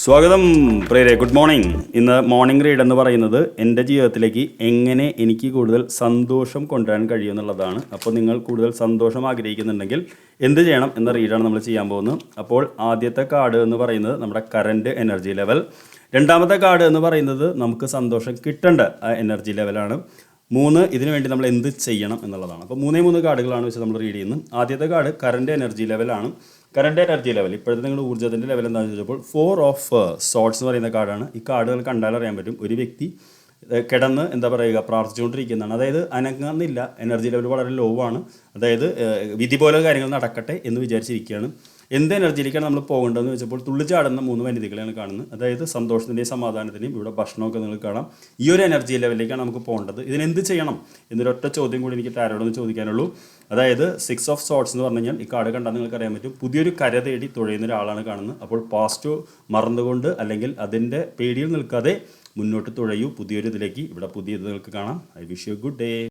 സ്വാഗതം പ്രിയരെ. Good morning ഇന്ന് മോർണിംഗ് റീഡ് എന്ന് പറയുന്നത് എന്റെ ജീവിതത്തിലേക്ക് എങ്ങനെ എനിക്ക് കൂടുതൽ സന്തോഷം കൊണ്ടുവരാൻ കഴിയും എന്നുള്ളതാണ്. അപ്പോൾ നിങ്ങൾ കൂടുതൽ സന്തോഷം ആഗ്രഹിക്കുന്നുണ്ടെങ്കിൽ എന്ത് ചെയ്യണം എന്ന റീഡാണ് നമ്മൾ ചെയ്യാൻ പോകുന്നത്. അപ്പോൾ ആദ്യത്തെ കാർഡ് എന്ന് പറയുന്നത് നമ്മുടെ കറന്റ് എനർജി ലെവൽ രണ്ടാമത്തെ കാർഡ് എന്ന് പറയുന്നത് നമുക്ക് സന്തോഷം കിട്ടേണ്ട എനർജി ലെവലാണ് മൂന്ന് ഇതിനു വേണ്ടി നമ്മൾ എന്ത് ചെയ്യണം എന്നുള്ളതാണ്. അപ്പോൾ മൂന്നേ മൂന്ന് കാർഡുകളാണ് വെച്ച് നമ്മൾ റീഡ് ചെയ്യുന്നത്. ആദ്യത്തെ കാർഡ് കറന്റ് എനർജി ലെവലാണ് കറണ്ട് എനർജി ലെവൽ ഇപ്പോഴത്തെ നിങ്ങളുടെ ഊർജത്തിന്റെ ലെവൽ എന്താണെന്ന് ചോദിച്ചപ്പോൾ ഫോർ ഓഫ് സോട്ട്സ് എന്ന് പറയുന്ന കാർഡാണ്. ഈ കാർഡുകൾ കണ്ടാൽ അറിയാൻ പറ്റും. ഒരു വ്യക്തി കിടന്ന് എന്താ പറയുക പ്രാർത്ഥിച്ചുകൊണ്ടിരിക്കുന്നതാണ്. അതായത് അനങ്ങുന്നില്ല. എനർജി ലെവൽ വളരെ ലോ ആണ്. അതായത് വിധി പോലെ കാര്യങ്ങൾ നടക്കട്ടെ എന്ന് വിചാരിച്ചിരിക്കുകയാണ്. എന്ത് എനർജിയിലേക്കാണ് നമ്മൾ പോകേണ്ടതെന്ന് വെച്ചപ്പോൾ തുള്ളിച്ചാടുന്ന മൂന്ന് വനിതകളെയാണ് കാണുന്നത്. അതായത് സന്തോഷത്തിന്റെയും സമാധാനത്തിന്റെയും ഇവിടെ ഭക്ഷണമൊക്കെ നിങ്ങൾ കാണാം. ഈ ഒരു എനർജി ലെവലിലേക്കാണ് നമുക്ക് പോകേണ്ടത്. ഇതിനെന്ത് ചെയ്യണം എന്നൊരൊറ്റ ചോദ്യം കൂടി എനിക്ക് ടാരോടൊന്ന് ചോദിക്കാനുള്ളൂ. അതായത് സിക്സ് ഓഫ് സോട്ട്സ് എന്ന് പറഞ്ഞു കഴിഞ്ഞാൽ ഈ കാർഡ് കണ്ടാൽ നിങ്ങൾക്ക് അറിയാൻ പറ്റും. പുതിയൊരു കര തേടി തുഴയുന്ന ഒരാളാണ് കാണുന്നത്. അപ്പോൾ പാസ്റ്റ് മറന്നുകൊണ്ട് അല്ലെങ്കിൽ അതിന്റെ പേടിയിൽ നിൽക്കാതെ മുന്നോട്ട് തുഴയൂ. പുതിയൊരു ഇതിലേക്ക് ഇവിടെ പുതിയ നിങ്ങൾക്ക് കാണാം. I wish you good day